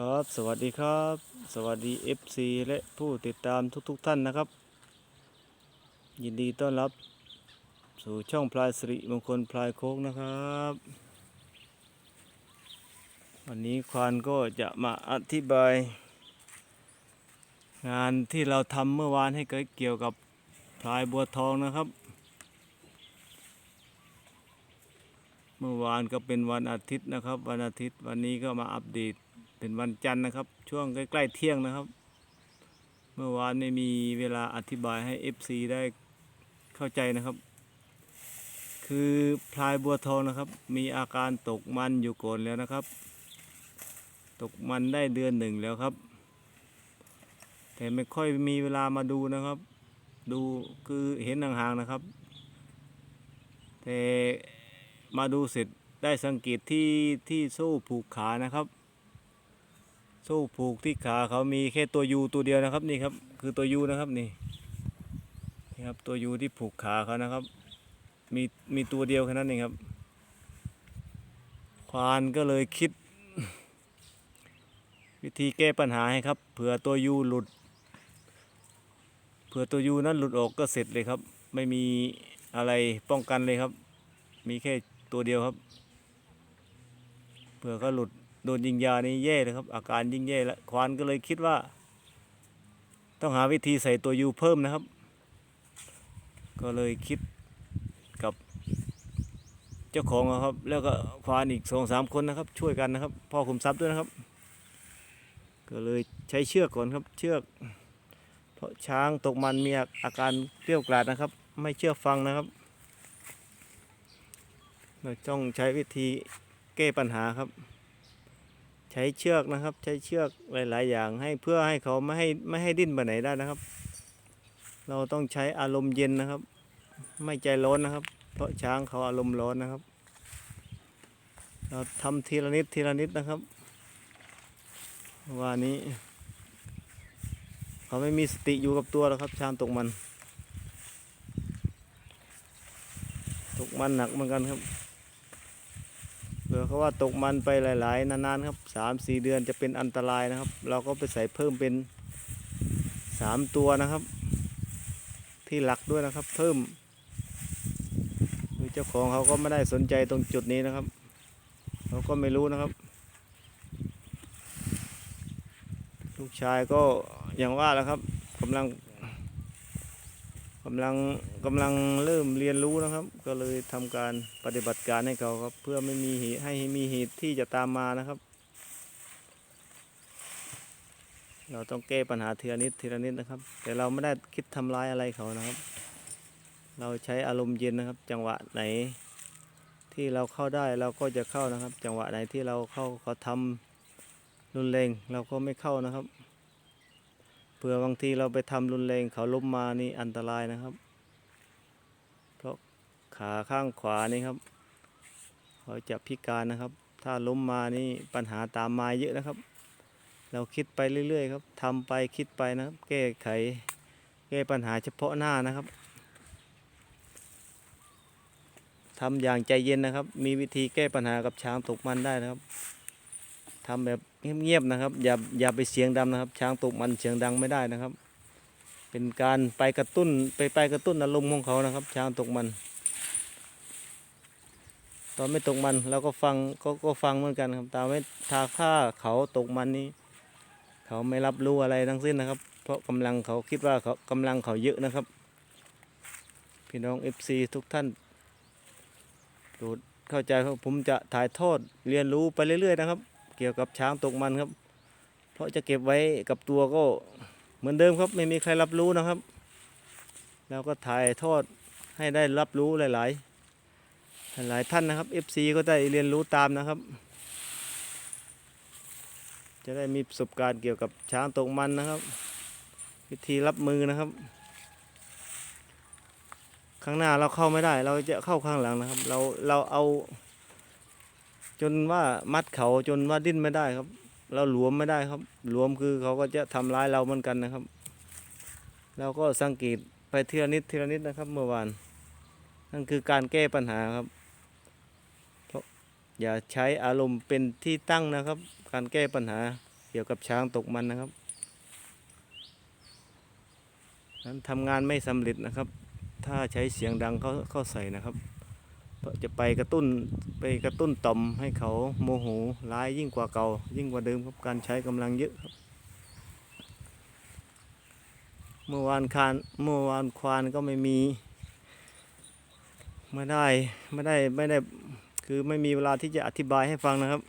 ครับ สวัสดีครับ สวัสดี FC และผู้ติดตามทุกๆทท่านนะครับ ยินดีต้อนรับ สู่ช่องพลายสิริมงคลพลายโคกนะครับ วันนี้ควานก็จะมาอธิบาย งานที่เราทำเมื่อวานให้เกี่ยวกับพลายบัวทองนะครับ เมื่อวานก็เป็นวันอาทิตย์นะครับ วันอาทิตย์วันนี้ก็มาอัปเดต เป็นวันจันทร์นะครับ ช่วงใกล้ๆเที่ยงนะครับ เมื่อวานไม่มีเวลาอธิบายให้ FC ได้เข้าใจนะครับ คือพลายบัวทองนะครับ มีอาการตกมันอยู่ก่อนแล้วนะครับ ตกมันได้เดือนหนึ่งแล้วครับ แต่ไม่ค่อยมีเวลามาดูนะครับ ดูคือเห็นห่างๆนะครับ แต่มาดูเสร็จได้สังเกตที่ที่โซ่ผูกขานะครับ โซ่ผูกที่ขาเขามีแค่ตัวยูตัวเดียวนะครับนี่ครับ คือตัวยูนะครับนี่นี่ครับตัวยูที่ผูกขาเขานะครับ มีมีตัวเดียวแค่นั้นเองครับ ควานก็เลยคิด วิธีแก้ปัญหาให้ครับเผื่อตัวยูหลุดเผื่อตัวยูนั้นหลุดออกก็เสร็จเลยครับ ไม่มีอะไรป้องกันเลยครับ มีแค่ตัวเดียวครับเผื่อเขาหลุด โดนยิงยานี่แย่เลยครับ อาการยิ่งแย่แล้วควานก็เลยคิดว่า ต้องหาวิธีใส่ตัวยูเพิ่มนะครับ ก็เลยคิดกับเจ้าของครับ แล้วก็ควานอีกสองสามคนนะครับ ช่วยกันนะครับพ่อคุมทรัพย์ด้วยนะครับ ก็เลยใช้เชือกก่อนครับ เชือก เพราะช้างตกมันมีอาการเกลี้ยวกล่อดนะครับ ไม่เชื่อฟังนะครับเราต้องใช้วิธีแก้ปัญหาครับ ใช้เชือกนะครับ ใช้เชือกหลาย ๆ อย่างให้เพื่อให้เขาไม่ให้ไม่ให้ดิ้นไปไหนได้นะครับ เราต้องใช้อารมณ์เย็นนะครับ ไม่ใจร้อนนะครับ เพราะช้างเขาอารมณ์ร้อนนะครับ เราทำทีละนิดทีละนิดนะครับว่านี้ เขาไม่มีสติอยู่กับตัวแล้วครับ ช้างตกมัน ตกมันหนักเหมือนกันครับ ผื่อเขาว่าตกมันไปหลายๆ นานๆครับสามสี่เดือนจะเป็นอันตรายนะครับ เราก็ไปใส่เพิ่มเป็นสามตัวนะครับ ที่หลักด้วยนะครับ เพิ่มคือเจ้าของเขาก็ไม่ได้สนใจตรงจุดนี้นะครับเขาก็ไม่รู้นะครับ ลูกชายก็อย่างว่าแหล้วครับกำลัง กำลังกำลังเริ่มเรียนรู้นะครับ ก็เลยทำการปฏิบัติการให้เขาครับ เพื่อไม่มีเหตุให้มีเหตุที่จะตามมานะครับ เราต้องแก้ปัญหาทีละนิดทีละนิดนะครับ แต่เราไม่ได้คิดทำร้ายอะไรเขานะครับ เราใช้อารมณ์เย็นนะครับ จังหวะไหนที่เราเข้าได้เราก็จะเข้านะครับ จังหวะไหนที่เราเข้าเขาทำรุนแรงเราก็ไม่เข้านะครับ ผื่อบางทีเราไปทำรุนแรงเขาล้มมานี่อันตรายนะครับ เพราะขาข้างขวานี่ครับเขาจะพิการนะครับ ถ้าล้มมานี่ปัญหาตามมาเยอะนะครับ เราคิดไปเรื่อยๆครับทำไปคิดไปนะครับแก้ไขแก้ปัญหาเฉพาะหน้านะครับทำอย่างใจเย็นนะครับ มีวิธีแก้ปัญหากับช้างตกมันได้นะครับทำแบบ เงียบๆนะครับ อย่าอย่าไปเสียงดังนะครับ ช้างตกมันเสียงดังไม่ได้นะครับ เป็นการไปกระตุ้นไปไปกระตุ้นอารมณ์ของเขานะครับ ช้างตกมัน ตอนไม่ตกมันเราก็ฟังก็ก็ฟังเหมือนกันครับตาไม่ทาค่าเขาตกมันนี้ เขาไม่รับรู้อะไรทั้งสิ้นนะครับ เพราะกำลังเขาคิดว่าเขากำลังเขาเยอะนะครับ พี่น้อง FC ทุกท่านโปรดเข้าใจครับผมจะถ่ายทอดเรียนรู้ไปเรื่อย ๆ นะครับ เกี่ยวกับช้างตกมันครับ เพราะจะเก็บไว้กับตัวก็เหมือนเดิมครับ ไม่มีใครรับรู้นะครับ แล้วก็ถ่ายทอดให้ได้รับรู้หลาย ๆ หลายท่านนะครับ FC ก็ได้เรียนรู้ตามนะครับ จะได้มีประสบการณ์เกี่ยวกับช้างตกมันนะครับ วิธีรับมือนะครับ ข้างหน้าเราเข้าไม่ได้ เราจะเข้าข้างหลังนะครับ เราเราเอา นว่ามัดเขาจนว่าดิ้นไม่ได้ครับเราหลวมไม่ได้ครับ หลวมคือเขาก็จะทำร้ายเราเหมือนกันนะครับ เราก็สังเกตไปทีละนิดทีละนิดนะครับ เมื่อวานนั่นคือการแก้ปัญหาครับเพราะอย่าใช้อารมณ์เป็นที่ตั้งนะครับ การแก้ปัญหาเกี่ยวกับช้างตกมันนะครับนั้นทำงานไม่สำเร็จนะครับ ถ้าใช้เสียงดังเขาเข้าใส่นะครับ จะไปกระตุ้นไปกระตุ้นต่อมให้เขาโมโหร้ายยิ่งกว่าเก่า ยิ่งกว่าเดิมครับการใช้กำลังเยอะครับ เมื่อวานคานเมื่อวานควานก็ไม่มีไม่ได้ไม่ได้ไม่ได้คือไม่มีเวลาที่จะอธิบายให้ฟังนะครับ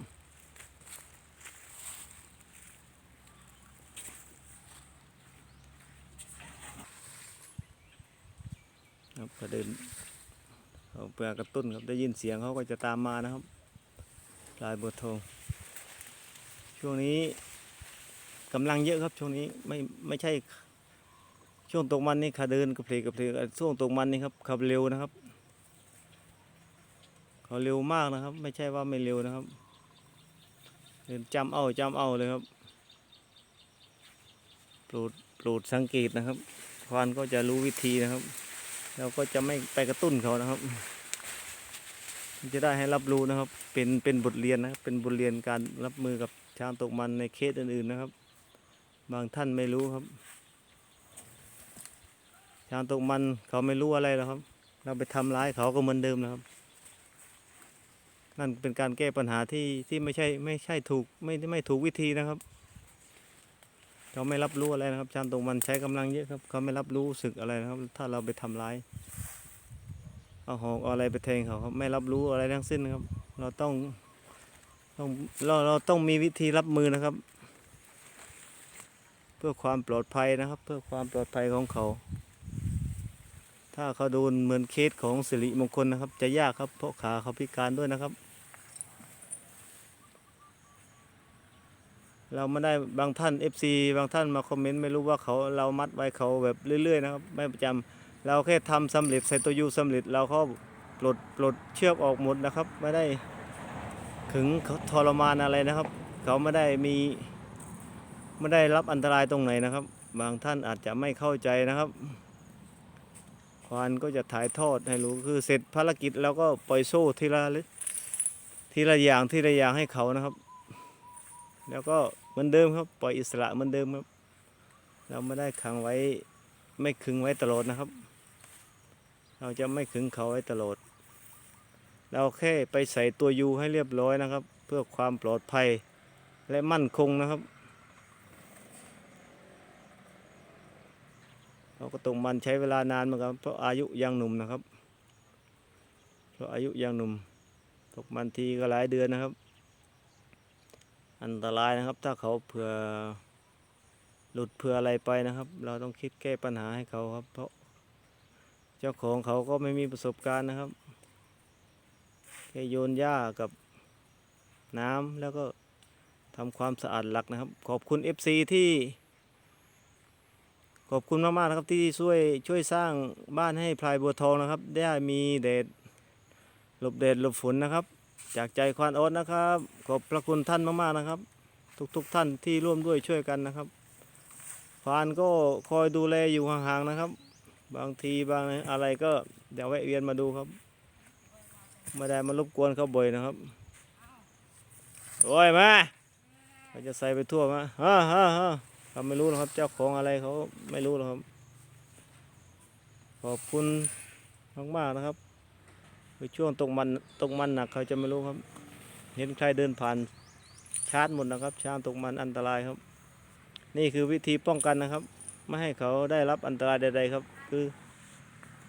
ครับก็เดิน เพื่อกระตุ้นครับได้ยินเสียงเขาก็จะตามมานะครับลายบัวทองช่วงนี้กำลังเยอะครับช่วงนี้ไม่ไม่ใช่ ช่วงตกมันนี่ขาเดินกระเพลกกระเพลกช่วงตกมันนี่ครับขับเร็วนะครับเขาเร็วมากนะครับ ไม่ใช่ว่าไม่เร็วนะครับเดินจำเอาจำเอาเลยครับโปรดโปรดสังเกตนะครับควานก็จะรู้วิธีนะครับเราก็จะไม่ไปกระตุ้นเขานะครับ จะได้ให้รับรู้นะครับ เป็นเป็นบทเรียนนะครับเป็นบทเรียนการรับมือกับช้างตกมันในเคสอื่นๆนะครับ บางท่านไม่รู้ครับ ช้างตกมันเขาไม่รู้อะไรหรอกครับ เราไปทำร้ายเขาก็เหมือนเดิมนะครับ นั่นเป็นการแก้ปัญหาที่ที่ไม่ใช่ไม่ใช่ถูกไม่ไม่ถูกวิธีนะครับเขาไม่รับรู้อะไรนะครับช้างตกมันใช้กำลังเยอะครับเขาไม่รับรู้สึกอะไรนะครับ ถ้าเราไปทำร้าย เอาหอกเอาอะไรไปแทงเขาครับไม่รับรู้อะไรทั้งสิ้นครับ เราต้องต้องเราเราต้องมีวิธีรับมือนะครับ เพื่อความปลอดภัยนะครับ เพื่อความปลอดภัยของเขา ถ้าเขาโดนเหมือนเคสของสิริมงคลนะครับ จะยากครับเพราะขาเขาพิการด้วยนะครับ เราไม่ได้บางท่าน FC บางท่านมาคอมเมนต์ไม่รู้ว่าเขาเรามัดไว้เขาแบบเรื่อย ๆ นะครับ ไม่ประจำ เราแค่ทำสำเร็จใส่ตัวยูสำเร็จเราก็ปลดปลดเชือกออกหมดนะครับ ไม่ได้ขึงเขาทรมานอะไรนะครับ เขาไม่ได้มีไม่ได้รับอันตรายตรงไหนนะครับ บางท่านอาจจะไม่เข้าใจนะครับ ควานก็จะถ่ายทอดให้รู้คือเสร็จภารกิจแล้วก็ปล่อยโซ่ทีละทีละอย่างทีละอย่างให้เขานะครับ แล้วก็เหมือนเดิมครับปล่อยอิสระเหมือนเดิมครับ เราไม่ได้ขังไว้ไม่ขึงไว้ตลอดนะครับ เราจะไม่ขึงเขาไว้ตลอด เราแค่ไปใส่ตัวยูให้เรียบร้อยนะครับ เพื่อความปลอดภัยและมั่นคงนะครับ เราก็ตรงมันใช้เวลานานเหมือนกันเพราะอายุยังหนุ่มนะครับ เพราะอายุยังหนุ่มตกมันทีก็หลายเดือนนะครับ อันตรายนะครับ ถ้าเขาเผื่อหลุดเผื่ออะไรไปนะครับ เราต้องคิดแก้ปัญหาให้เขาครับ เพราะ เจ้าของเขาก็ไม่มีประสบการณ์นะครับแค่โยนหญ้ากับน้ำแล้วก็ทำความสะอาดหลักนะครับ ขอบคุณ FC ที่ ขอบคุณมากๆนะครับที่ช่วยช่วยสร้างบ้านให้พลายบัวทองนะครับ ได้มีแดดหลบแดดหลบฝนนะครับ จากใจควานโอ๊ตนะครับ ขอบพระคุณท่านมากๆนะครับ ทุกๆทท่านที่ร่วมด้วยช่วยกันนะครับควานก็คอยดูแลอยู่ห่างๆนะครับ บางทีบางอะไรก็เดี๋ยวแวะเวียนมาดูครับไม่ได้มารบกวนเขาบ่อยนะครับโอ้ยมาเขาจะใส่ไปทั่วมาฮ่าฮ่าฮ่าเขาไม่รู้หรอกครับ เจ้าของอะไรเขาไม่รู้หรอกครับ ขอบคุณมากๆนะครับในช่วงตกมันตกมันหนักเขาจะไม่รู้ครับ เห็นใครเดินผ่านชาร์จหมดนะครับ ชามตกมันอันตรายครับ นี่คือวิธีป้องกันนะครับ ไม่ให้เขาได้รับอันตรายใดๆครับ คือ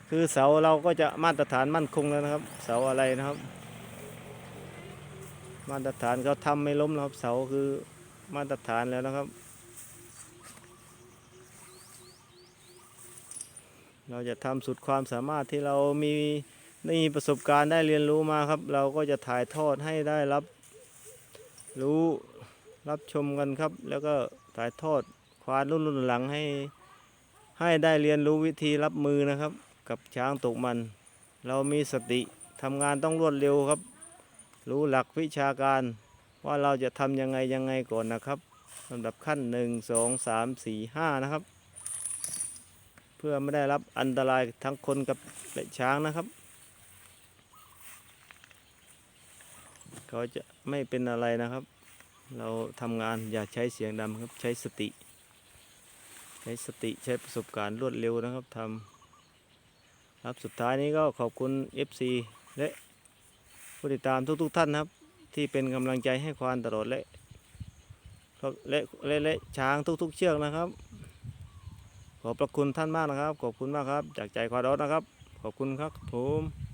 คือเสาเราก็จะมาตรฐานมั่นคงแล้วนะครับ เสาอะไรนะครับ มาตรฐานเขาทำไม่ล้มนะครับ เสาคือมาตรฐานแล้วนะครับ เราจะทำสุดความสามารถที่เรามีมีประสบการณ์ได้เรียนรู้มาครับ เราก็จะถ่ายทอดให้ได้รับรู้รับชมกันครับ แล้วก็ถ่ายทอดควานรุ่นรุ่นหลังให้ ให้ได้เรียนรู้วิธีรับมือนะครับ กับช้างตกมัน เรามีสติทำงานต้องรวดเร็วครับ รู้หลักวิชาการ ว่าเราจะทำยังไงยังไงก่อนนะครับลำดับขั้นหนึ่งสองสามสี่ห้านะครับ เพื่อไม่ได้รับอันตรายทั้งคนกับช้างนะครับ เขาจะไม่เป็นอะไรนะครับ เราทำงานอย่าใช้เสียงดังครับใช้สติ ช้สติใช้ประสบการณ์รวดเร็วนะครับทำครับสุดท้ายนี้ก็ขอบคุณ FC และผู้ติดตามทุกๆทท่านครับ ที่เป็นกำลังใจให้ควานตลอดและและและและช้างทุก ๆ เชือกนะครับ ขอบพระคุณท่านมากนะครับ ขอบคุณมากครับ จากใจควานดอสนะครับ ขอบคุณครับผม